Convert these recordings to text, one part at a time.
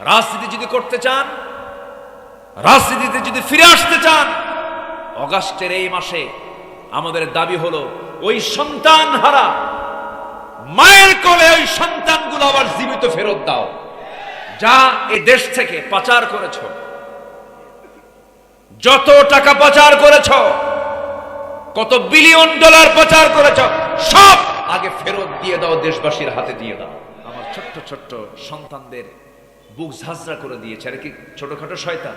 রাজনীতি যদি করতে চান, রাজনীতিতে যদি ফিরে আসতে চান, অগাস্টের এই মাসে আমাদের দাবি হলো, ওই সন্তান হারা মায়ের কোলে ওই সন্তানগুলো আবার জীবিত ফেরত দাও। যা এ দেশ থেকে পাচার করেছ, যত টাকা পাচার করেছ, কত বিলিয়ন ডলার পাচার করেছ, সব আগে ফেরত দিয়ে দাও, দেশবাসীর হাতে দিয়ে দাও। আমার ছোট্ট ছোট্ট সন্তানদের বুক ঝাঁঝরা করে দিয়েছে। আর কি ছোটখাটো শয়তান?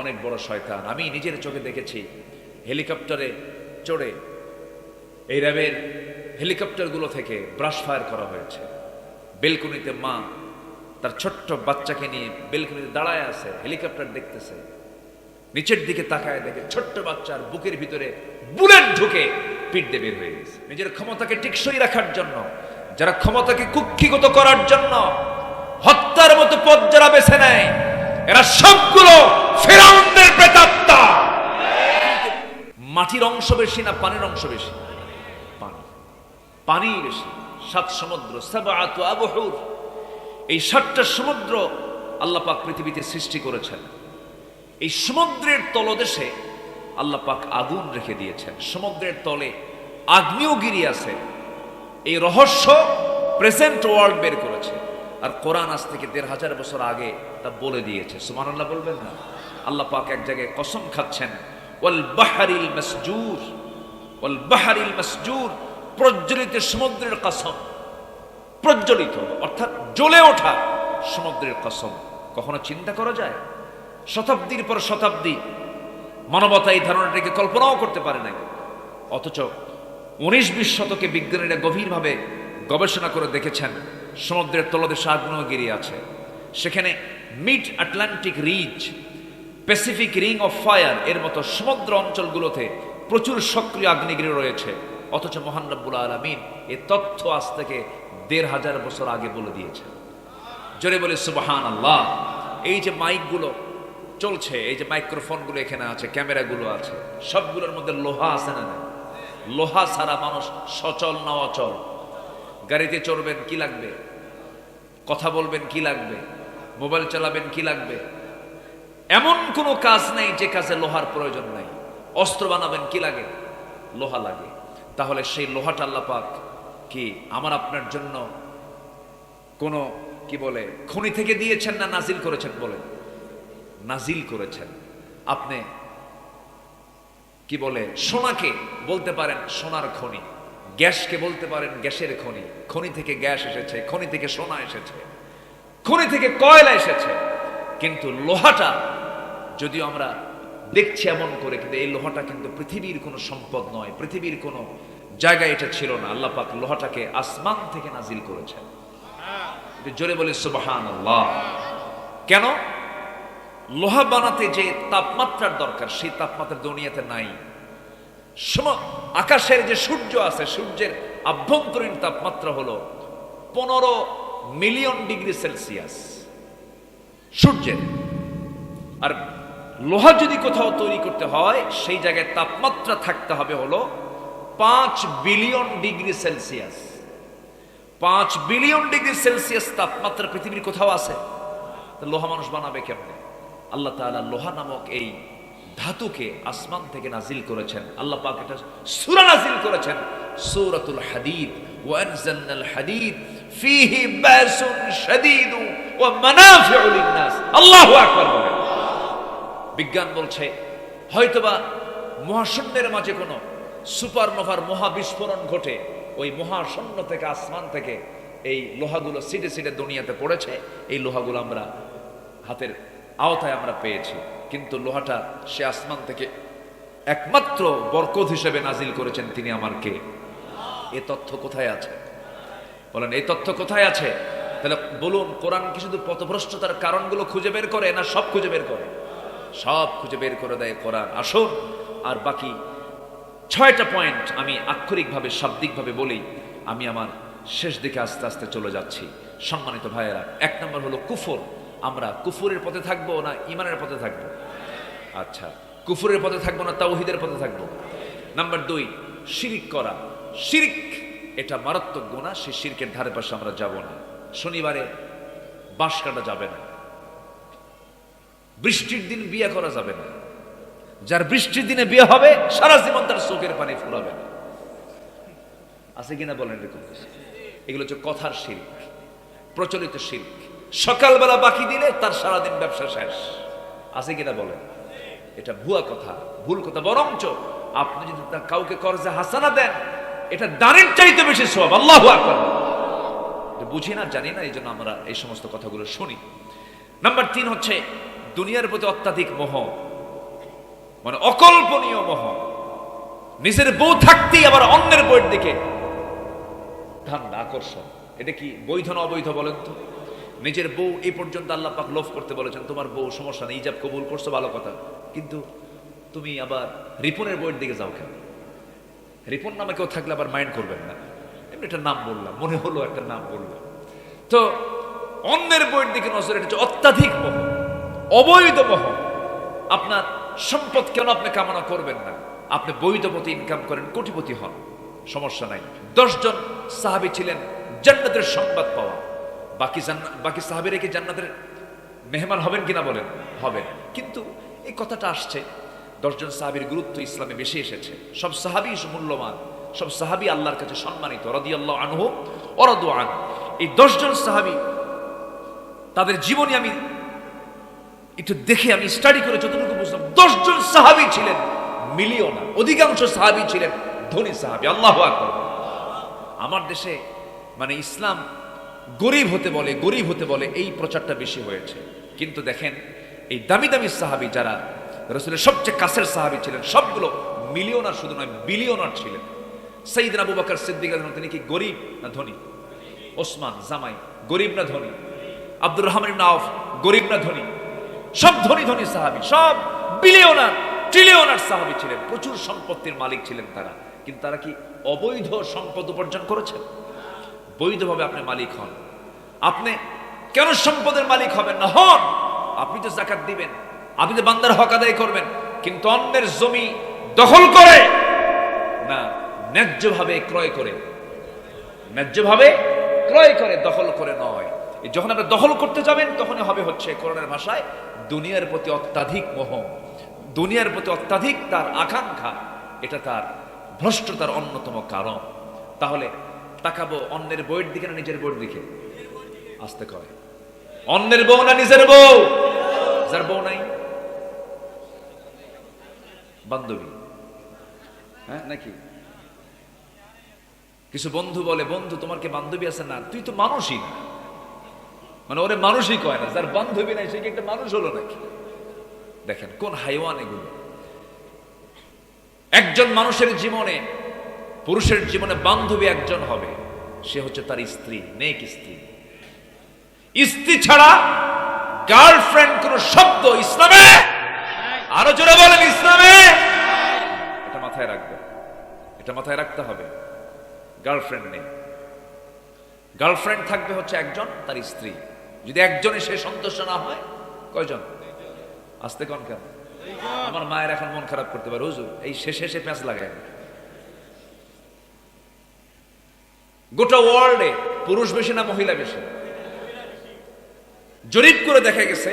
অনেক বড় শয়তান। আমি নিজের চোখে দেখেছি, হেলিকপ্টারে চড়ে এই র্যাবের হেলিকপ্টারগুলো থেকে ব্রাশ ফায়ার করা হয়েছে। বেলকুনিতে মা তার ছোট্ট বাচ্চাকে নিয়ে বেলকুনিতে দাঁড়ায় আছে, হেলিকপ্টার দেখতেছে। নিচের দিকে তাকায় দেখে ছোট্ট বাচ্চার বুকের ভিতরে বুলেট ঢুকে পিঠ দিয়ে বের হয়ে গেছে। নিজের ক্ষমতাকে টিকসই রাখার জন্য, যারা ক্ষমতাকে কুক্ষিগত করার জন্য মতো পথ যারা বেছে নেয়, এরা সবগুলো ফেরাউনদের প্রেতাত্মা মাটির অংশ বেশি না পানির অংশ বেশি? পানি। পানি বেশি। সাত সমুদ্র আবহুর। এই সাতটা সমুদ্র আল্লাহ পাক পৃথিবীতে সৃষ্টি করেছেন। এই সমুদ্রের তলদেশে আল্লাহ পাক আগুন রেখে দিয়েছেন। সমুদ্রের তলে আগ্নেয়গিরি আছে। এই রহস্য প্রেজেন্ট ওয়ার্ল্ড বের করেছে। আর কোরআন আজ থেকে দেড় হাজার বছর আগে তা বলে দিয়েছে। সুমান আল্লাহ বলবেন না? আল্লাহ পাক এক জায়গায় কসম খাচ্ছেন, ওয়াল বাহারিল মাসজুর, ওয়াল বাহারিল মাসজুর, প্রজ্বলিত সমুদ্রের কসম। প্রজ্বলিত, অর্থাৎ জ্বলে ওঠা সমুদ্রের কসম। কখনো চিন্তা করা যায়? শতাব্দীর পর শতাব্দী, মানবতা এই ধারণাটিকে কল্পনাও করতে পারে নাই। অথচ উনিশ বিশ শতকে বিজ্ঞানীরা গভীরভাবে গবেষণা করে দেখেছেন সমুদ্রের তলদেশে আগ্নেয়গিরি আছে। সেখানে mid Atlantic ridge, Pacific ring of fire এর মতো সমুদ্র অঞ্চলগুলোতে প্রচুর সক্রিয় আগ্নেয়গিরি রয়েছে। অথচ মহান আলমিন এ তথ্য আজ থেকে দেড় হাজার বছর আগে বলে দিয়েছে জোরে বলে সুবাহান আল্লাহ এই যে মাইকগুলো চলছে, এই যে মাইক্রোফোনগুলো এখানে আছে, ক্যামেরাগুলো আছে, সবগুলোর মধ্যে লোহা আছে না নাই? লোহা ছাড়া মানুষ সচল না অচল। গাড়িতে চড়বেন, কি লাগবে? কথা বলবেন কি লাগবে? মোবাইল চালাবেন কি লাগবে? এমন কোনো কাজ নেই যে কাজে লোহার প্রয়োজন নাই। অস্ত্র বানাবেন কি লাগে? লোহা লাগে। তাহলে সেই লোহাটা আল্লাহ পাক কি আমার আপনার জন্য কোনো কি বলে, খনি থেকে দিয়েছেন না নাজিল করেছেন বলেন? নাজিল করেছেন। আপনি কি বলে, সোনাকে বলতে পারেন সোনার খনি। গ্যাসকে বলতে পারেন গ্যাসের খনি। খনি থেকে গ্যাস এসেছে, খনি থেকে সোনা এসেছে, খনি থেকে কয়লা এসেছে। কিন্তু লোহাটা, যদিও আমরা দেখছি এমন করে, কিন্তু এই লোহাটা কিন্তু পৃথিবীর কোনো সম্পদ নয়, পৃথিবীর কোনো জায়গায় এটা ছিল না। আল্লাহ পাক লোহাটাকে আসমান থেকে নাজিল করেছেন। জোরে বলে সুবাহান আল্লাহ কেন? লোহা বানাতে যে তাপমাত্রার দরকার, সেই তাপমাত্রা দুনিয়াতে নাই। আকাশের যে সূর্য আছে, সূর্যের আভ্যন্তরীণ তাপমাত্রা হলো পনেরো মিলিয়ন ডিগ্রি সেলসিয়াস। সূর্যের। আর লোহা যদি কোথাও তৈরি করতে হয়, সেই জায়গায় তাপমাত্রা থাকতে হবে হলো পাঁচ বিলিয়ন ডিগ্রি সেলসিয়াস। পাঁচ বিলিয়ন ডিগ্রি সেলসিয়াস তাপমাত্রা পৃথিবীর কোথাও আছে? লোহা মানুষ বানাবে কেমনে? আল্লাহ তাআলা লোহা নামক এই ধাতুকে আসমান থেকে নাজিল করেছেন। আল্লাহ পাক এটা সুরা নাজিল করেছেন। সুরাতুল হাদিদ। ওয়ানজালনাল হাদিদ। ফিহি বাসুন শাদীদ ওয়া মানাফিউ লিন-নাস। আল্লাহু আকবার বিজ্ঞান বলছে, হয়তোবা মহাশূন্যের মাঝে কোনো সুপারনোভার মহা বিস্ফোরণ ঘটে, ওই মহাশূন্য থেকে আসমান থেকে এই লোহাগুলো সিটে সিটে দুনিয়াতে পড়েছে, এই লোহাগুলো আমরা হাতের আওতায় আমরা পেয়েছি। কিন্তু লোহাটা সে আসমান থেকে একমাত্র বরকত হিসেবে নাজিল করেছেন তিনি আমার কে? এ তথ্য কোথায় আছে? বলেন, এই তথ্য কোথায় আছে? তাহলে বলুন, কোরআন কি শুধু পথভ্রষ্টতার কারণগুলো খুঁজে বের করে না সব খুঁজে বের করে? সব খুঁজে বের করে দেয় কোরআন। আসুন, আর বাকি ছয়টা পয়েন্ট আমি আক্ষরিকভাবে, শাব্দিকভাবে বলি। আমি আমার শেষ দিকে আস্তে আস্তে চলে যাচ্ছি। সম্মানিত ভাইয়েরা, এক নম্বর হলো কুফর। আমরা কুফুরের পথে থাকব না ইমানের পথে থাকব? আচ্ছা কুফুরের পথে থাকব না তাওহিদের পথে থাকব? নাম্বার দুই, শিরিক করা। শিরিক, এটা মারাত্মক গুণা সে শিরকের ধারে পাশে আমরা যাব না। শনিবারে বাঁশ কাটা যাবে না। বৃষ্টির দিন বিয়ে করা যাবে না। যার বৃষ্টির দিনে বিয়ে হবে, সারা জীবন তার চোখের পানি ফুরাবে না। আছে কিনা বলেন এরকম এগুলো হচ্ছে কথার শিল্প প্রচলিত শিল্প সকালবেলা বাকি দিলে তার সারাদিন ব্যবসা শেষ। আছে কিনা বলেন? এটা ভুয়া কথা, ভুল কথা। বরঞ্চ আপনি যদি তা কাউকে কর্জে হাসানা দেন, এটা দানের চাইতে বেশি সব আল্লাহ বুঝি না, জানি না এই জন্য আমরা এই সমস্ত কথাগুলো শুনি। নাম্বার তিন হচ্ছে, দুনিয়ার প্রতি অত্যাধিক মোহ মানে অকল্পনীয় মোহ। নিজের বউ থাকতেই আবার অন্যের বইয়ের দিকে ধান্দা আকর্ষণ। এটা কি বৈধ না অবৈধ বলেন তো? নিজের বউ এই পর্যন্ত আল্লাহ পাক লোভ করতে বলেছেন, তোমার বউ সমস্যা নেই ইজাব কবুল করছ, ভালো কথা। কিন্তু তুমি আবার রিপনের বইয়ের দিকে যাও কেন? রিপন নামে কেউ থাকলে আবার মাইন্ড করবেন না। এমনি একটা নাম বললাম, মনে হলো একটা নাম বললাম। তো অন্যের বইয়ের দিকে নজর, এটা অত্যাধিক বহ অবৈধ বহ আপনার সম্পদ কেন আপনি কামনা করবেন না? আপনি বৈধ পথে ইনকাম করেন, কোটিপতি হন, সমস্যা নাই। দশজন সাহাবি ছিলেন, জান্নাতের সংবাদ পাওয়া। বাকি বাকি সাহাবিরা কি জান্নাতের মেহমান হবেন কিনা বলেন? হবে। কিন্তু এই কথাটা আসছে, দশজন সাহাবির গুরুত্ব ইসলামে বেশি এসেছে। সব সাহাবি মূল্যবান, সব সাহাবি আল্লাহর কাছে সম্মানিত রদি আল্লাহ আনহু অরদু আন। এই দশজন সাহাবি, তাদের জীবনী আমি একটু দেখে আমি স্টাডি করে যতটুকু বুঝলাম, দশজন সাহাবি ছিলেন মিলিয়নার অধিকাংশ সাহাবি ছিলেন ধনী সাহাবি, আল্লাহ আমার দেশে মানে ইসলাম গরিব হতে বলে, গরিব হতে বলে এই প্রচারটা বেশি হয়েছে। কিন্তু দেখেন, এই দামি দামি সাহাবি যারা, রসুলের সবচেয়ে কাছের সাহাবি ছিলেন, সবগুলো মিলিয়নার শুধু নয়, বিলিয়নার ছিলেন। সঈদিন আবু বাকর সিদ্দিক তিনি কি গরিব না ধনী? ওসমান, জামাই, গরিব না ধনী? আব্দুর রহমান ইবনে গরিব না ধনী? সব ধনী ধনী সাহাবি, সব বিলিয়নার, ট্রিলিয়নার সাহাবি ছিলেন। প্রচুর সম্পত্তির মালিক ছিলেন তারা। কিন্তু তারা কি অবৈধ সম্পদ উপার্জন করেছেন? বৈধভাবে আপনি মালিক হন। আপনি কেন সম্পদের মালিক হবেন না? হন। আপনি তো জাকাত দিবেন। আপনি তো বান্দার হক আদায় করবেন। কিন্তু অন্যের জমি দখল করে না, ন্যায্যভাবে ক্রয় করে। ন্যায্যভাবে ক্রয় করে, দখল করে নয়। যখন আপনি দখল করতে যাবেন, তখনই হবে হচ্ছে করোনার ভাষায় দুনিয়ার প্রতি অত্যাধিক মোহ। দুনিয়ার প্রতি অত্যাধিক তার আকাঙ্ক্ষা। এটা তার ভ্রষ্টতার অন্যতম কারণ। তাহলে তাকাবো, অন্যের বইয়ের দিকে না নিজের বইয়ের দিকে? আসতে কয়। অন্যের বউ না নিজের বউ? যার বউ নাই? বান্ধবী। হ্যাঁ নাকি? কিছু বন্ধু বলে, বন্ধু, তোমার কি বান্ধবী আছে না? তুই তো মানুষই না। মানে ওরে মানুষই কয় না, যার বান্ধবী নাই, সে কি একটা মানুষ হলো নাকি? দেখেন, কোন হাইওয়ান এগুলো? একজন মানুষের জীবনে পুরুষের জীবনে বান্ধবী একজন হবে, সে হচ্ছে তার স্ত্রী, নেক স্ত্রী। স্ত্রী ছাড়া গার্লফ্রেন্ড কোন শব্দ ইসলামে? আরও জোরে বলেন, ইসলামে? এটা মাথায় রাখবে এটা মাথায় রাখতে হবে গার্লফ্রেন্ড নেই। গার্লফ্রেন্ড থাকবে হচ্ছে একজন, তার স্ত্রী। যদি একজনে সে সন্তুষ্ট না হয়, কয়জন? আসতে কন কেন? আমার মায়ের এখন মন খারাপ করতে পারে, হুজুর, এই শেষে এসে প্যাঁচ লাগায় না। গোটা ওয়ার্ল্ডে পুরুষ বেশি না মহিলা বেশি? জরিপ করে দেখা গেছে,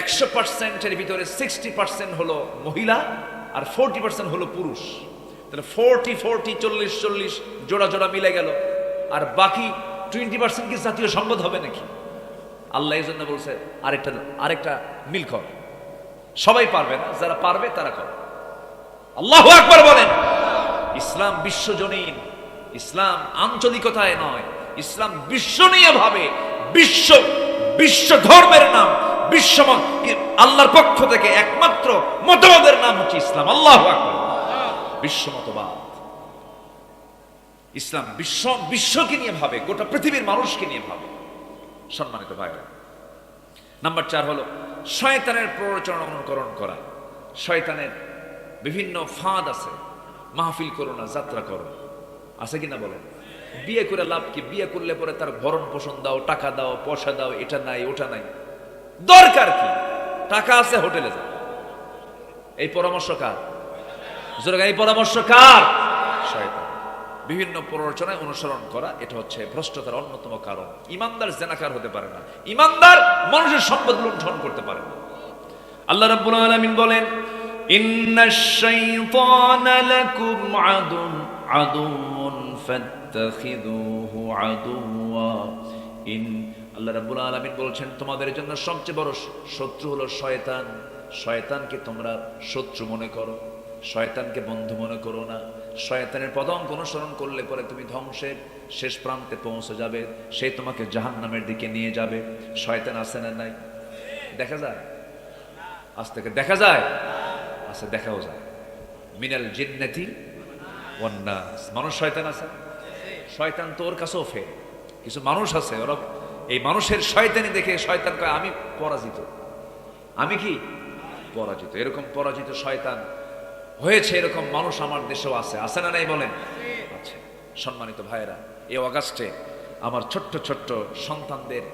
একশো পার্সেন্টের ভিতরে সিক্সটি পার্সেন্ট হলো মহিলা আর ফোরটি পার্সেন্ট হলো পুরুষ। তাহলে ফোরটি ফোরটি চল্লিশ চল্লিশ জোড়া জোড়া মিলে গেল। আর বাকি টোয়েন্টি পার্সেন্ট কি জাতীয় সম্পদ হবে নাকি? আল্লাহ এই জন্য বলছে, আরেকটা আরেকটা মিল কর। সবাই পারবে না, যারা পারবে তারা কর। আল্লাহ আকবার বলেন, ইসলাম বিশ্বজনীন ইসলাম আঞ্চলিকতায় নয়, ইসলাম বিশ্বনীয় ভাবে বিশ্ব বিশ্ব ধর্মের নাম, বিশ্ব আল্লাহর পক্ষ থেকে একমাত্র মতবাদের নাম হচ্ছে ইসলাম। আল্লাহ বিশ্ব মতবাদ। ইসলাম বিশ্ব, বিশ্বকে নিয়ে ভাবে, গোটা পৃথিবীর মানুষকে নিয়ে ভাবে। সম্মানিত ভাইরা, নাম্বার চার হলো শয়তানের প্ররোচনা অনুকরণ করা। শয়তানের বিভিন্ন ফাঁদ আছে। মাহফিল করো না, যাত্রা করো। আছে কিনা বলো বিয়ে করে লাভ কি? বিয়ে করলে পরে তার ভরণ পোষণ দাও, টাকা দাও, পয়সা দাও, এটা নাই, ওটা নাই। দরকার কি? টাকা আছে, হোটেলে যাও এই পরামর্শ কার? এই পরামর্শ কার? বিভিন্ন প্ররোচনায় অনুসরণ করা, এটা হচ্ছে ভ্রষ্টতার অন্যতম কারণ। ইমানদার জেনাকার হতে পারে না। ইমানদার মানুষের সম্পদ লুণ্ঠন করতে পারে না। আল্লাহ রাব্বুল আলামিন বলেন ইন্নাশ শাইতানা লাকুম আদুন ফাত্তাখিযুহু আদুওয়া। ইন আল্লাহ রাব্বুল আলামিন বলছেন, তোমাদের জন্য সবচেয়ে বড় শত্রু হলো শয়তান। শয়তানকে তোমরা শত্রু মনে করো। শয়তানকে বন্ধু মনে করো না। শয়তানের পদঙ্ক অনুসরণ করলে পরে তুমি ধ্বংসের শেষ প্রান্তে পৌঁছে যাবে। সে তোমাকে জাহান্নামের দিকে নিয়ে যাবে। শয়তান আছে না নাই? দেখা যায়? আজ থেকে দেখা যায়? আচ্ছা দেখাও যায়। মিনাল জিন্নাতি ওয়ান্নাস মানুষ শয়তান আছে? শয়তান তোর কাছেও ফের। কিছু মানুষ আছে, ওরা এই মানুষের শয়তানি দেখে শয়তান কয়, আমি পরাজিত। আমি কি? পরাজিত। এরকম পরাজিত শয়তান হয়েছে, এরকম মানুষ আমার দেশেও আছে। আছে না নাই বলেন? আচ্ছা সম্মানিত ভাইয়েরা, এই অগাস্টে আমার ছোট্ট ছোট্ট সন্তানদের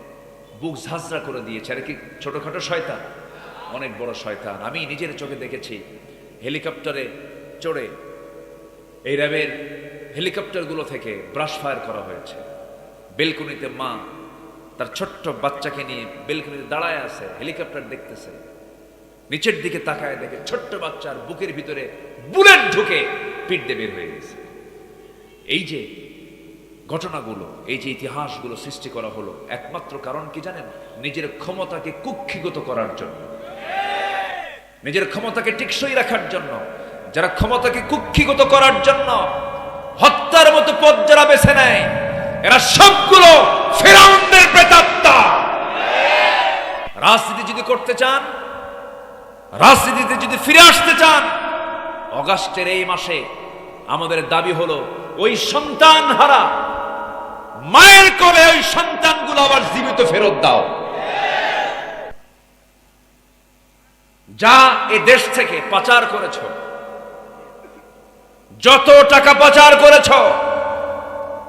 বুক ঝাঁঝরা করে দিয়েছে। আর কি ছোটখাটো শয়তান? অনেক বড় শয়তান। আমি নিজের চোখে দেখেছি, হেলিকপ্টারে চড়ে এই র্যাবের হেলিকপ্টারগুলো থেকে ব্রাশ ফায়ার করা হয়েছে। বেলকুনিতে মা তার ছোট্ট বাচ্চাকে নিয়ে বেলকুনিতে দাঁড়ায় আছে, হেলিকপ্টার দেখতেছে। নিচের দিকে তাকায় দেখে ছোট্ট বাচ্চার বুকের ভিতরে বুলেট ঢুকে পিঠ দিয়ে বের হয়ে গেছে। এই যে ঘটনাগুলো, এই যে ইতিহাসগুলো সৃষ্টি করা হলো, একমাত্র কারণ কি জানেন? নিজের ক্ষমতাকে কুক্ষিগত করার জন্য। নিজের ক্ষমতাকে টিকসই রাখার জন্য। যারা ক্ষমতাকে কুক্ষিগত করার জন্য হত্যার মতো পথ যারা বেছে নেয়, এরা সবগুলো ফেরাউন্ডের প্রেতাত্মা। রাজনীতি যদি করতে চান, রাজনীতিতে যদি ফিরে আসতে চান, অগাস্টের এই মাসে আমাদের দাবি হলো, ওই সন্তান হারা মায়ের কোলে ওই সন্তানগুলো আবার জীবিত ফেরত দাও। যা এ দেশ থেকে পাচার করেছ যত টাকা পাচার করেছ,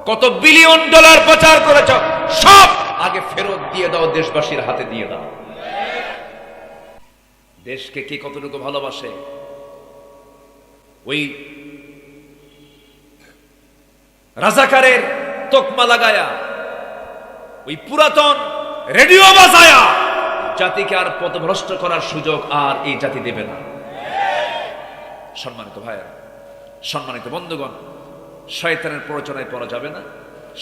কত বিলিয়ন ডলার পাচার করেছ, সব আগে ফেরত দিয়ে দাও, দেশবাসীর হাতে দিয়ে দাও। দেশকে কে কতটুকু ভালোবাসে? ওই রাজাকারের তোকমা লাগায়া, ওই পুরাতন রেডিও বাজায়া, জাতিকে আর পথভ্রষ্ট করার সুযোগ আর এই জাতি দেবে না। সম্মানিত ভাইয়া সম্মানিত বন্ধুগণ, শয়তানের প্ররোচনায় পড়া যাবে না,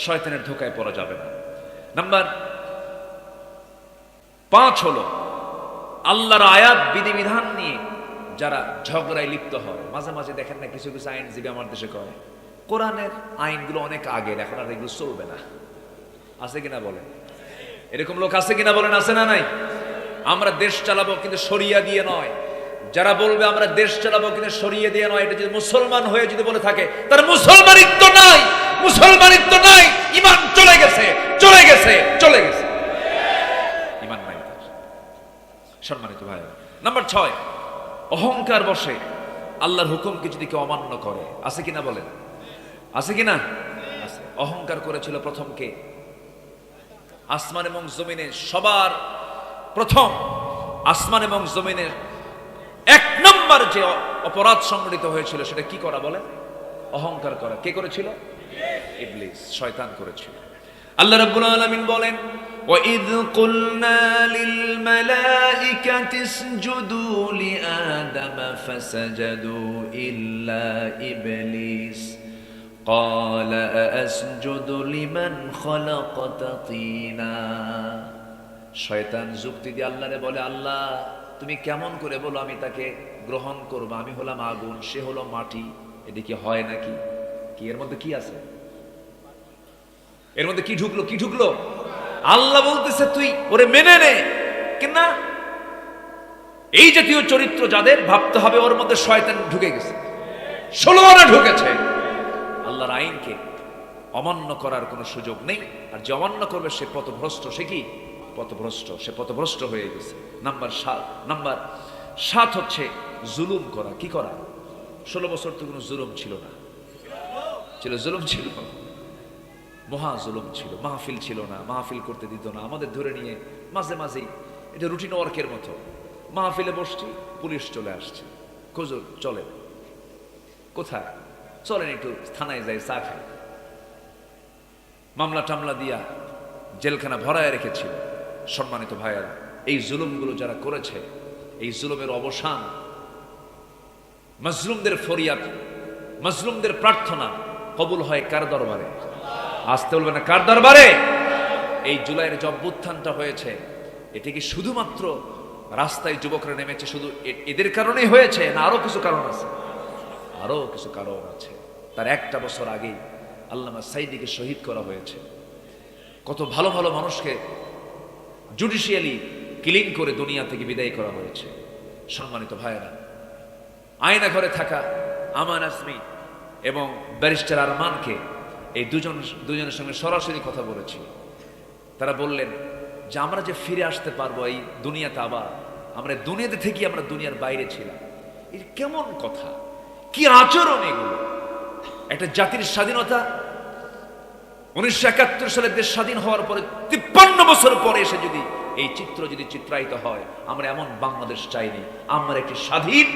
শয়তানের ধোকায় পড়া যাবে না। নাম্বার পাঁচ হলো, আল্লাহর আয়াত, বিধিবিধান নিয়ে যারা ঝগড়ায় লিপ্ত হয়, মাঝে মাঝে দেখেন না কিছু কিছু আইনজীবী আমার দেশে কয়, কোরআনের আইনগুলো অনেক আগের, এখন আর এগুলো চলবে না। আছে কিনা বলেন? এরকম লোক আছে কিনা বলেন, আছে না নাই? আমরা দেশ চালাবো কিন্তু সরিয়া দিয়ে নয়। যারা বলবে আমরা দেশ চালাবো কিন্তু সরিয়ে দিয়ে নয়, এটা যদি মুসলমান হয়ে যদি বলে থাকে, তার মুসলমানিত্ব নাই মুসলমানিত্ব নাই, ইমান চলে গেছে চলে গেছে চলে গেছে। ইমান নাই সম্মানিত ভাই, নাম্বার ছয়, অহংকার বসে, আল্লাহর হুকুমকে যদি কেউ অমান্য করে, আছে কিনা বলেন? আছে কিনা? আছে। অহংকার করেছিল প্রথম কে? আসমান এবং জমিনে সবার প্রথম আসমান এবং জমিনের এক নম্বর যে অ- অপরাধ সংগঠিত হয়েছিল সেটা কি করা বলে অহংকার করা কে করেছিল ইবলিস শয়তান করেছিল আল্লাহ রাব্বুল আলামিন বলেন وَإِذْ قُلْنَا لِلْمَلَائِكَةِ اسْجُدُوا لِآدَمَ فَسَجَدُوا إِلَّا إِبْلِيسَ قال أأسجد لمن خلقت طينا শয়তান যুক্তি দিয়ে আল্লাহরে বলে আল্লাহ তুমি কেমন করে বলো আমি তাকে গ্রহণ করব? আমি হলাম আগুন, সে হলো মাটি। এটা কি হয় নাকি? কি, এর মধ্যে কি আছে? এর মধ্যে কি ঢুকলো? কি ঢুকলো? আল্লাহ বলতেছে, তুই ওরে মেনে নে। কিনা এই জাতীয় চরিত্র যাদের, ভাবতে হবে ওর মধ্যে শয়তান ঢুকে গেছে। ষোলো আনা ঢুকেছে। আল্লাহর আইনকে অমান্য করার কোনো সুযোগ নেই। আর যে অমান্য করবে সে পথভ্রষ্ট, সে কি? পথভ্রষ্ট, সে পথভ্রষ্ট হয়ে গেছে। নাম্বার সাত নাম্বার সাত হচ্ছে জুলুম করা। কি করা? ষোলো বছর তো কোনো জুলুম ছিল না। ছিল, জুলুম ছিল। মহা জুলুম ছিল। মাহফিল ছিল না, মাহফিল করতে দিত না। আমাদের ধরে নিয়ে মাঝে মাঝেই এটা রুটিন ওয়ার্কের মতো। মাহফিলে বসছি, পুলিশ চলে আসছে। খুঁজুর, চলে। কোথায়? চলেন একটু থানায় যাই, চা খাই। মামলা টামলা দিয়া জেলখানা ভরায় রেখেছিল। সম্মানিত ভাইয়ারা, এই জুলুমগুলো যারা করেছে, এই জুলুমের অবসান, মজলুমদের ফরিয়াদ, মজলুমদের প্রার্থনা কবুল হয় কার দরবারে? আসতে বলবে না, কার দরবারে? এই জুলাইয়ের যে অভ্যুত্থানটা হয়েছে, এটা কি শুধুমাত্র রাস্তায় যুবকরা নেমেছে, শুধু এদের কারণেই হয়েছে না আরও কিছু কারণ আছে? আরও কিছু কারণ আছে। তার একটা বছর আগেই আল্লামা সাইদিকে শহীদ করা হয়েছে। কত ভালো ভালো মানুষকে জুডিশিয়ালি কিলিং করে দুনিয়া থেকে বিদায় করা হয়েছে। সম্মানিত ভাইয়েরা, আয়না ঘরে থাকা আমান আসমি এবং ব্যারিস্টার আরমানকে এই দুজন, দুজনের সঙ্গে সরাসরি কথা বলেছি। তারা বললেন যে, আমরা যে ফিরে আসতে পারব এই দুনিয়াতে আবার, আমরা দুনিয়াতে থেকে আমরা দুনিয়ার বাইরে ছিলাম। এর কেমন কথা? কি আচরণ এগুলো? একটা জাতির স্বাধীনতা উনিশশো একাত্তর সালে দেশ স্বাধীন হওয়ার পরে তিপ্পান্ন বছর পরে এসে যদি এই চিত্র যদি চিত্রায়িত হয়, আমরা এমন বাংলাদেশ চাইনি। আমরা একটি স্বাধীন,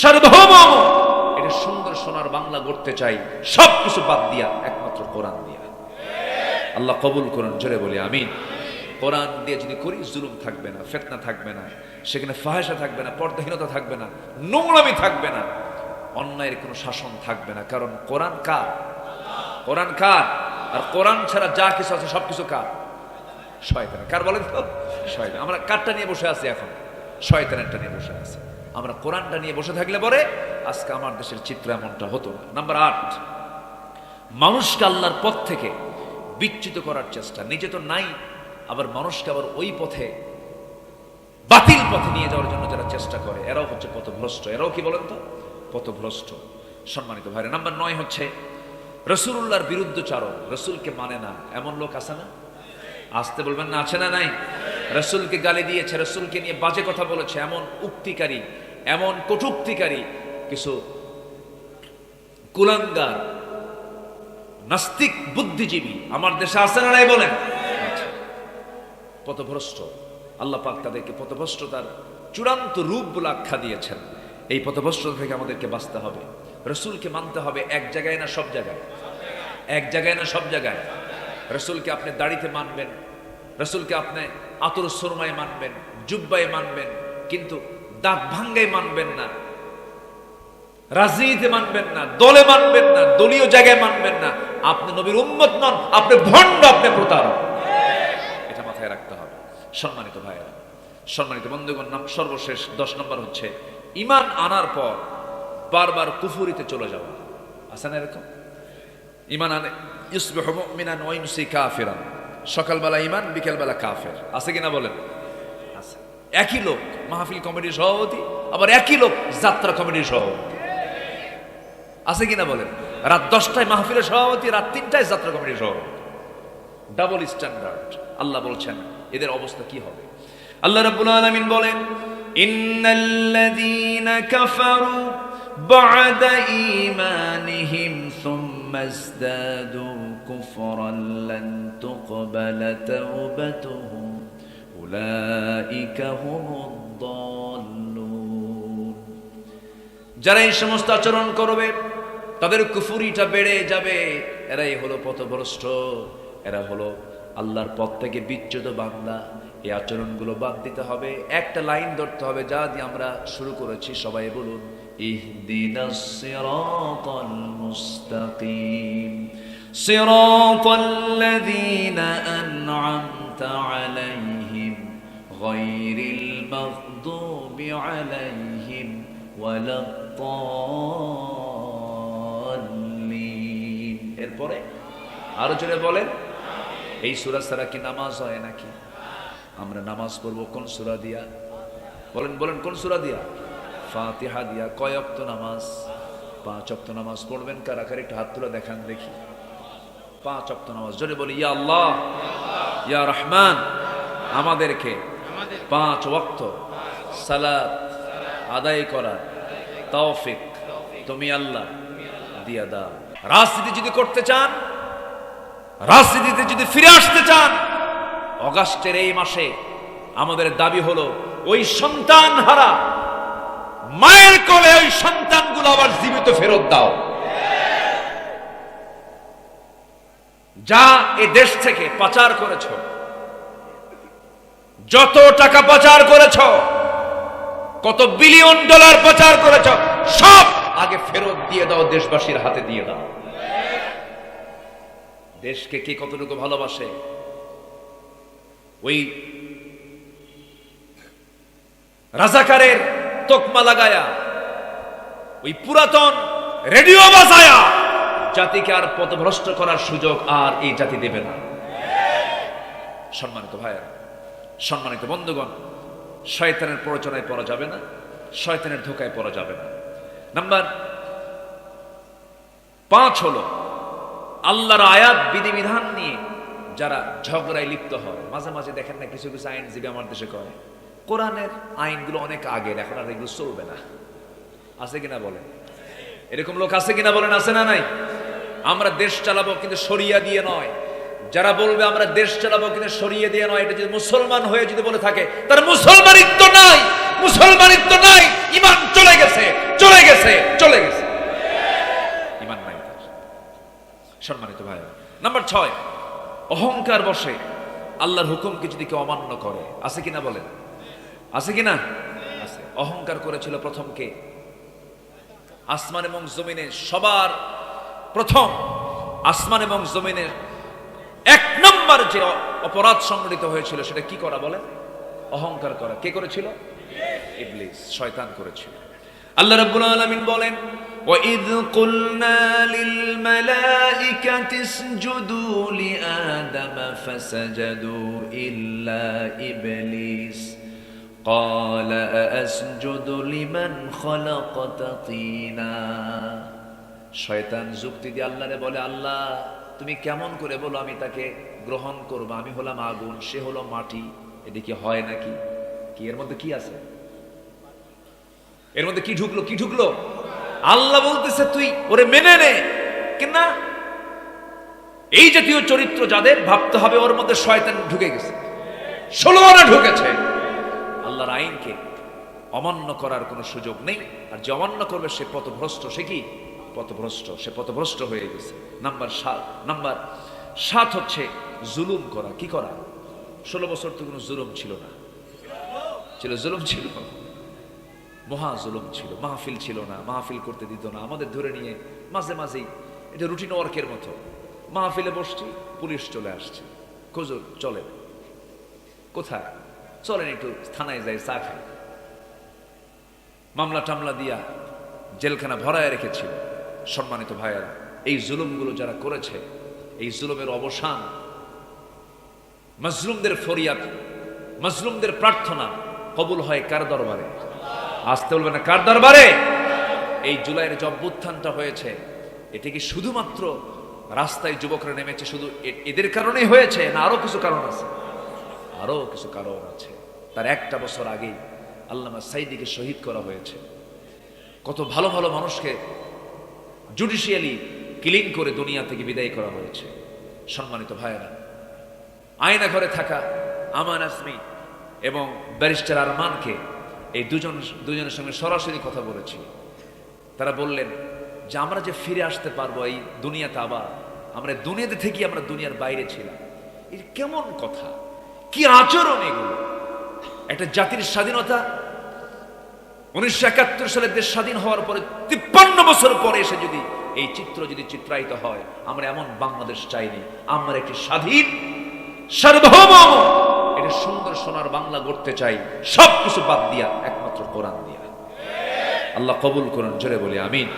সার্বভৌম এটা সুন্দর সোনার বাংলা গড়তে চাই। সব কিছু বাদ দিয়া একমাত্র কোরআন দিয়া। আল্লাহ কবুল করুন, জোরে বলি, আমিন। কোরআন দিয়ে যদি করি, জুলুম থাকবে না, ফেতনা থাকবে না। সেখানে ফাহেসা থাকবে না, পর্দাহীনতা থাকবে না, নোংরামি থাকবে না। অন্যায়ের কোনো শাসন থাকবে না, কারণ কোরআন কার? কোরআন কার? আর কোরআন ছাড়া যা কিছু আছে সব কিছু কার? শয়তান কার বলেন তো? শয়তান। আমরা কারটা নিয়ে বসে আছি এখন? শয়তানেরটা নিয়ে বসে আছি। আমরা কোরআনটা নিয়ে বসে থাকলে পরে আজকে আমার দেশের চিত্র এমনটা হতো না। নাম্বার আট, মানুষকে আল্লাহর পথ থেকে বিচ্যুত করার চেষ্টা। নিজে তো নাই, আবার মানুষকে আবার ওই পথে, বাতিল পথে নিয়ে যাওয়ার জন্য যারা চেষ্টা করে, এরাও হচ্ছে পথভ্রষ্ট। এরাও কি বলেন তো? পথভ্রষ্ট। সম্মানিত ভাইরা, নাম্বার নয় হচ্ছে রসুল্লাহর বিরুদ্ধচারণ রসুলকে মানে না। এমন লোক আছে না? আসতে বলবেন না, আছে না নাই? রসুলকে গালি দিয়েছে, রসুলকে নিয়ে বাজে কথা বলেছে, এমন উক্তিকারী, এমন কটুক্তিকারী, কিছু কুলাঙ্গার, নাস্তিক বুদ্ধিজীবী, আমার দেশে আছে না নাই বলেন? আচ্ছা। পথভ্রষ্ট। আল্লাহ পাক তাদেরকে পথভ্রষ্টতার চূড়ান্ত রূপ বলে আখ্যা দিয়েছেন। এই পথভ্রষ্টতা থেকে আমাদেরকে বাঁচতে হবে। রসুলকে মানতে হবে এক জায়গায় না সব জায়গায়? এক জায়গায় না সব জায়গায়? রসুলকে আপনি দাড়িতে মানবেন, রসুলকে আপনি আতর সুরমায় মানবেন, জুব্বায় মানবেন, কিন্তু দাঁত ভাঙ্গায় মানবেন না, রাজনীতিতে মানবেন না, দলে মানবেন না, দলীয় জায়গায় মানবেন না। আপনি নবীর উম্মত নন, আপনি ভণ্ড, আপনি প্রতারক। এটা মাথায় রাখতে হবে। সম্মানিত ভাইয়েরা, সম্মানিত বন্ধুগণ, নাম সর্বশেষ দশ নম্বর হচ্ছে ইমান আনার পর বারবার কুফুরিতে চলে যাওয়া। আছে না এরকম? ইমান আনে ইউসবিহু ইউমসি সকালবেলা ইমান বিকেলবেলা কাফের। আছে কিনা বলেন? আছে। একই লোক, মাহফিল কমিটির সভাপতি, আবার একই লোক, যাত্রা কমিটির সভাপতি। আছে কিনা বলেন? রাত দশটায় মাহফিলের সভাপতি, রাত তিনটায় যাত্রা কমিটির সভাপতি। ডাবল স্ট্যান্ডার্ড আল্লাহ বলছেন, এদের অবস্থা কি হবে? আল্লাহ রাব্বুল আলামিন বলেন ইন্নাল্লাযীনা কাফারু বা'দা ঈমানিহিম সুম্মা ইজদাদু কুফরান লান তুকবালা তাওবাতুহুম উলাইকা হুমুদ দাল্লুন। যারা এই সমস্ত আচরণ করবে, তাদের কুফুরিটা বেড়ে যাবে। এরাই হলো পথভ্রষ্ট, এরা হলো আল্লাহর পথ থেকে বিচ্যুত বান্দা। এই আচরণগুলো বাদ দিতে হবে। একটা লাইন ধরতে হবে যা দিয়ে আমরা শুরু করেছি। সবাই বলুন ইহদিনাস সিরাতাল মুস্তাকিম সিরাতাল্লাযীনা আন'আমতা আলাইহিম গায়রিল মাগদুবি আলাইহিম ওয়ালা الضالين এরপরে আরো জোরে বলেন এই সূরা ছাড়া কি নামাজ হয় নাকি আমরা নামাজ পড়বো কোন সূরা দিয়া বলেন বলেন কোন সূরা দিয়া ফাতিহা দিয়া কয় অক্ত নামাজ, পাঁচ অক্ত নামাজ পড়বেন কারা একটু হাত তুলে দেখান দেখি। পাঁচ অক্ত নামাজ, জোরে বলি, ইয়া আল্লাহ, ইয়া রহমান, আমাদেরকে পাঁচ ওয়াক্ত সালাত আদায় করার তৌফিক তুমি আল্লাহ দিয়া দাও। রাজনীতি যদি করতে চান, রাজনীতিতে যদি ফিরে আসতে চান, অগাস্টের এই মাসে আমাদের দাবি হলো, ওই সন্তান হারা মায়ের কোলে ওই সন্তানগুলো আবার জীবিত ফেরত দাও। যা এ দেশ থেকে পাচার করেছ, যত টাকা পাচার করেছ, কত বিলিয়ন ডলার পাচার করেছ, সব আগে ফেরত দিয়ে দাও, দেশবাসীর হাতে দিয়ে দাও। দেশকে কে কতটুকু ভালোবাসে? ওই রাজাকারের তোকমা লাগায়া, ওই পুরাতন রেডিও বাজায়া, জাতিকে আর পথভ্রষ্ট করার সুযোগ আর এই জাতি দেবে না। সম্মানিত ভাইয়া সম্মানিত বন্ধুগণ, শয়তানের প্ররোচনায় পড়া যাবে না, শয়তানের ধোকায় পড়া যাবে না। নাম্বার পাঁচ হলো, আল্লাহর আয়াত, বিধিবিধান নিয়ে যারা ঝগড়ায় লিপ্ত হয়, মাঝে মাঝে দেখেন না কিছু কিছু আইনজীবী আমার দেশে কয় কোরআনের আইনগুলো অনেক আগের এখন আর এগুলো চলবে না। আছে কিনা বলেন? এরকম লোক আছে কিনা বলেন, আছে না নাই? আমরা দেশ চালাবো কিন্তু সরিয়া দিয়ে নয়। যারা বলবে আমরা দেশ চালাবো কিন্তু সরিয়ে দিয়ে নয়, এটা যদি মুসলমান হয়ে যদি বলে থাকে, তার মুসলমানিত্ব নাই মুসলমানিত্ব নাই, ইমান চলে গেছে চলে গেছে চলে গেছে। ইমান নাই সম্মানিত ভাই, নাম্বার ছয়, অহংকার বসে, আল্লাহর হুকুমকে যদি কেউ অমান্য করে, আছে কিনা বলেন? আছে কিনা আছে অহংকার করেছিল প্রথম কে আসমান এবং জমিনে সবার প্রথম আসমান এবং জমিনের এক নম্বর যে অ- অপরাধ সংগঠিত হয়েছিল সেটা কি করা বলে অহংকার করা কে করেছিল ইবলিস শয়তান করেছিল আল্লাহ রাব্বুল আলামিন বলেন وَإِذْ قُلْنَا لِلْمَلَائِكَةِ اسْجُدُوا لِآدَمَ فَسَجَدُوا إِلَّا إِبْلِيسَ قال أأسجد لمن خلقت طينا শয়তান যুক্তি দিয়ে আল্লাহরে বলে আল্লাহ তুমি কেমন করে বলো আমি তাকে গ্রহণ করবো আমি হলাম আগুন সে হলো মাটি এটা কি হয় নাকি কি এর মধ্যে কি আছে এর মধ্যে কি ঢুকলো কি ঢুকলো আল্লাহ বলতেছে তুই ওরে মেনে নে কিনা এই জাতীয় চরিত্র যাদের ভাবতে হবে ওর মধ্যে শয়তান ঢুকে গেছে ষোলো আনা ঢুকেছে আল্লাহর আইনকে অমান্য করার কোনো সুযোগ নেই। আর যে অমান্য করবে সে পথভ্রষ্ট, সে কি? পথভ্রষ্ট, সে পথভ্রষ্ট হয়ে গেছে। নাম্বার সাত নাম্বার সাত হচ্ছে জুলুম করা। কি করা? ষোলো বছর তো কোনো জুলুম ছিল না। ছিল, জুলুম ছিল। মহা জুলুম ছিল। মাহফিল ছিল না, মাহফিল করতে দিত না। আমাদের ধরে নিয়ে মাঝে মাঝেই এটা রুটিন ওয়ার্কের মতো। মাহফিলে বসছি, পুলিশ চলে আসছে। খুঁজুর চলে। কোথায়? চলেন একটু থানায় যাই, চা খাই। মামলা টামলা দিয়া জেলখানা ভরায় রেখেছিল সম্মানিত ভাইয়েরা। এই জুলুমগুলো যারা করেছে, এই জুলুমের অবসান, মজলুমদের ফরিয়াদ, মজলুমদের প্রার্থনা কবুল হয় কার দরবারে? আসতে বলবে না কার দরবারে? এই জুলাইয়ের যে অভ্যুত্থানটা হয়েছে, এটা কি শুধুমাত্র রাস্তায় যুবকরা নেমেছে শুধু এদের কারণেই হয়েছে না আরও কিছু কারণ আছে? আরও কিছু কারণ আছে। তার একটা বছর আগেই আল্লামা সাইদিকে শহীদ করা হয়েছে। কত ভালো ভালো মানুষকে জুডিশিয়ালি কিলিং করে দুনিয়া থেকে বিদায় করা হয়েছে। সম্মানিত ভাইয়েরা, আয়না ঘরে থাকা আমান আসমি এবং ব্যারিস্টার আরমানকে এই দুজন, দুজনের সঙ্গে সরাসরি কথা বলেছি। তারা বললেন যে, আমরা যে ফিরে আসতে পারব এই দুনিয়াতে আবার, আমরা দুনিয়াতে থেকে আমরা দুনিয়ার বাইরে ছিলাম। এই কেমন কথা? কি আচরণ এগুলো? একটা জাতির স্বাধীনতা, উনিশশো একাত্তর সালে দেশ স্বাধীন হওয়ার পরে তিপ্পান্ন বছর পরে এসে যদি এই চিত্র যদি চিত্রায়িত হয়, আমরা এমন বাংলাদেশ চাইনি। আমরা একটি স্বাধীন, সার্বভৌম এটা সুন্দর সোনার বাংলা গড়তে চাই। সব কিছু বাদ দিয়া, একমাত্র কোরআন দিয়া। আল্লাহ কবুল করুন, জোরে বলি, আমিন।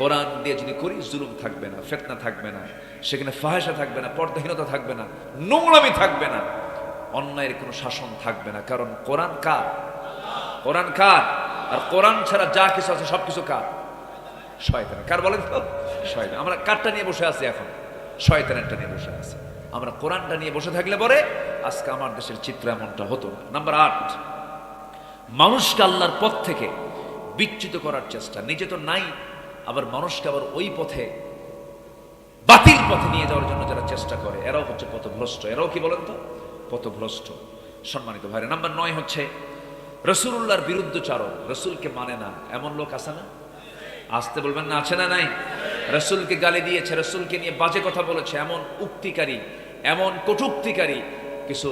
কোরআন দিয়ে যদি করি, জুলুম থাকবে না, ফেতনা থাকবে না, সেখানে ফাহেসা থাকবে না, পর্দাহীনতা থাকবে না, নোংরামি থাকবে না। অন্যায়ের কোনো শাসন থাকবে না। কারণ কোরআন কার? কোরআন কার? আর কোরআন ছাড়া যা কিছু আছে সব কিছু কার? শয়তান কার বলেন তো? শয়তান। আমরা কারটা নিয়ে বসে আছি এখন। শয়তানেরটা নিয়ে বসে আছি। আমরা কোরআনটা নিয়ে বসে থাকলে পরে আজকে আমার দেশের চিত্র এমনটা হতো না। নাম্বার আট, মানুষকে আল্লাহর পথ থেকে বিচ্যুত করার চেষ্টা। নিজে তো নাই, আবার মানুষকে আবার ওই পথে, বাতিল পথে নিয়ে যাওয়ার জন্য যারা চেষ্টা করে, এরাও হচ্ছে পথভ্রষ্ট। এরাও কি বলেন তো? পথভ্রষ্ট সম্মানিত ভাইরা, নাম্বার নয় হচ্ছে রসুল্লাহর বিরুদ্ধচারণ রসুলকে মানে না। এমন লোক আছে না? আসতে বলবেন না, আছে না নাই? রসুলকে গালি দিয়েছে, রসুলকে নিয়ে বাজে কথা বলেছে, এমন উক্তিকারী, এমন কটুক্তিকারী, কিছু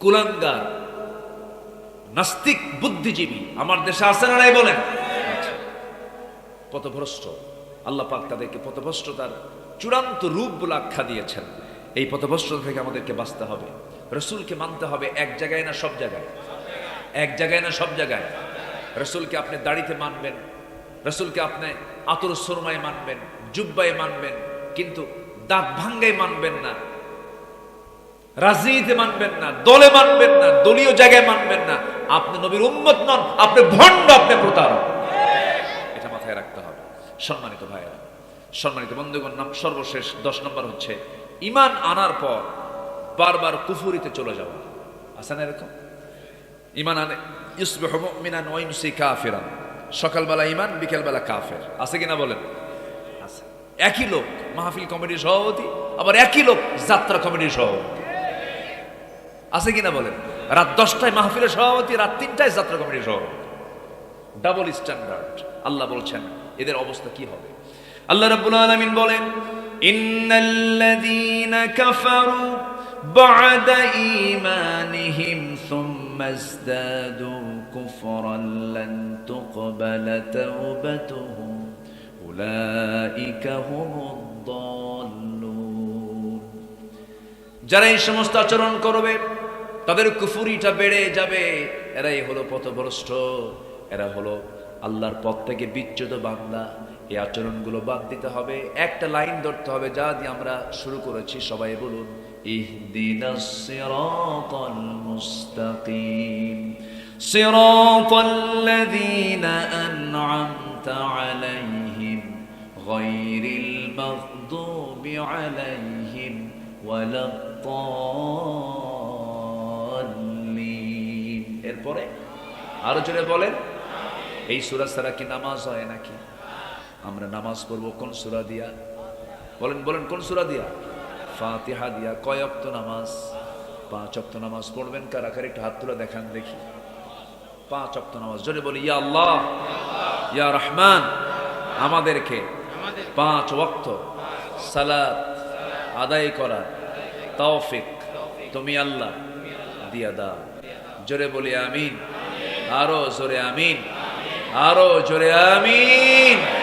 কুলাঙ্গার, নাস্তিক বুদ্ধিজীবী, আমার দেশে আছে না নাই বলেন? আচ্ছা। পথভ্রষ্ট আল্লাহ পাক তাদেরকে পথভ্রষ্টতার চূড়ান্ত রূপ বলে আখ্যা দিয়েছেন। এই পথভ্রষ্টতা থেকে আমাদেরকে বাঁচতে হবে। রসুলকে মানতে হবে এক জায়গায় না সব জায়গায়? এক জায়গায় না সব জায়গায়? রসুলকে আপনি দাড়িতে মানবেন, রসুলকে আপনি আতর সুরমায় মানবেন, জুব্বায় মানবেন, কিন্তু দাঁত ভাঙ্গায় মানবেন না, রাজনীতিতে মানবেন না, দলে মানবেন না, দলীয় জায়গায় মানবেন না। আপনি নবীর উম্মত নন, আপনি ভণ্ড, আপনি প্রতারক। এটা মাথায় রাখতে হবে। সম্মানিত ভাইয়েরা, সম্মানিত বন্ধুগণ, নাম সর্বশেষ দশ নম্বর হচ্ছে ইমান আনার পর বারবার কুফুরিতে চলে যাওয়া। আছে না এরকম? ইমান আনে ইউসবিহু মুমিনান ওয়া ইউমসি কাফিরান। সকালবেলা ইমান বিকেলবেলা কাফের। আছে কিনা বলেন? আছে। একই লোক, মাহফিল কমিটির সভাপতি, আবার একই লোক, যাত্রা কমিটির সভাপতি। আছে কিনা বলেন? রাত দশটায় মাহফিলের সভাপতি, রাত তিনটায় যাত্রা কমিটির সভাপতি। ডাবল স্ট্যান্ডার্ড আল্লাহ বলছেন, এদের অবস্থা কি হবে? আল্লাহ রাব্বুল আলামিন বলেন ইন্নাল্লাযীনা কাফারু বা'দা ঈমানিহিম সুম্মা ইজদাদু কুফরান লান তুকবালা তাওবাতুহুম উলাইকা হুমুদ দাল্লুন। যারা এই সমস্ত আচরণ করবে, তাদের কুফুরিটা বেড়ে যাবে। এরাই হলো পথভ্রষ্ট, এরা হলো আল্লাহর পথ থেকে বিচ্যুত বান্দা। এই আচরণগুলো বাদ দিতে হবে একটা লাইন ধরতে হবে যা দিয়ে আমরা শুরু করেছি সবাই বলুন ইহদিনাস সিরাতাল মুস্তাকিম সিরাতাল্লাযীনা আন'আমতা আলাইহিম গায়রিল মাগদুবি আলাইহিম ওয়ালা الضالين এরপরে আরো জোরে বলেন এই সূরা ছাড়া কি নামাজ হয় নাকি আমরা নামাজ পড়ব কোন সূরা দিয়া? বলেন বলেন, কোন সূরা দিয়া? ফাতিহা দিয়া। কয় অক্ত নামাজ? পাঁচ অক্ত নামাজ পড়বেন কারা? কার একটু হাত তুলে দেখান দেখি। পাঁচ অক্ত নামাজ। জোরে বলি, ইয়া আল্লাহ, ইয়া রহমান, আমাদেরকে পাঁচ ওয়াক্ত সালাত আদায় করার তৌফিক তুমি আল্লাহ দিয়া দাও। জোরে বলি, আমিন। আরও জোরে, আমিন। আরও জোরে, আমিন।